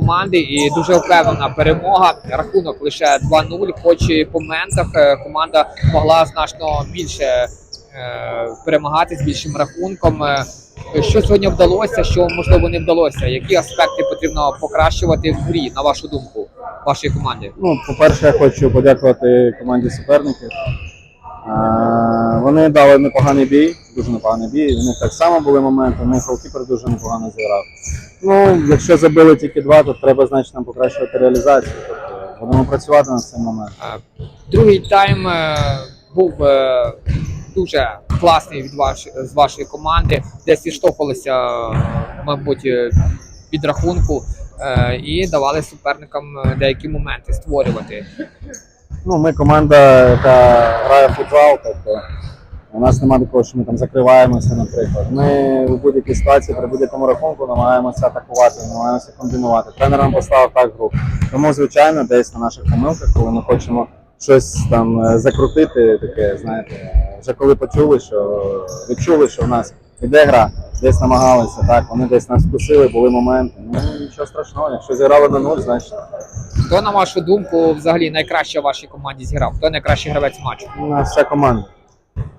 команди і дуже впевнена перемога. Рахунок лише 2-0. Хоч і по моментах е, команда могла значно більше е, перемагати з більшим рахунком. Е, Що сьогодні вдалося, що можливо не вдалося? Які аспекти потрібно покращувати в грі, на вашу думку, вашої команди? Ну, по-перше, я хочу подякувати команді суперників. Вони дали непоганий бій, дуже непоганий бій. У них так само були моменти, у них голкіпер дуже непогано зіграв. Ну, якщо забили тільки два, то треба значить нам покращувати реалізацію. Тобто будемо працювати над цим моментом. Е, Другий тайм е, був е, дуже класний від ваш, з вашої команди, десь відштовхувалися, е, мабуть, від рахунку і давали суперникам деякі моменти створювати. Ну, ми команда, яка грає в футзал, тобто у нас немає такого, що ми там закриваємося, наприклад. Ми у будь-якій ситуації при будь-якому рахунку намагаємося атакувати, намагаємося комбінувати. Тренер нам поставив так гру. Тому, звичайно, десь на наших помилках, коли ми хочемо щось там е, закрутити, таке, знаєте, вже коли почули, що відчули, що в нас іде гра, десь намагалися, так, вони десь нас вкусили, були моменти. Ну нічого страшного, якщо зіграли на нуль, значить. Хто, на вашу думку, взагалі найкраще в вашій команді зіграв? Хто найкращий гравець матчу? У нас вся команда.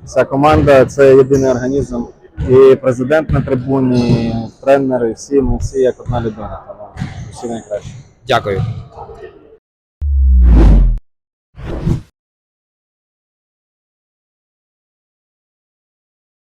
Вся команда це єдиний організм. І президент на трибуні, тренери, всі ми всі як одна людина. Тому всі найкраще. Дякую.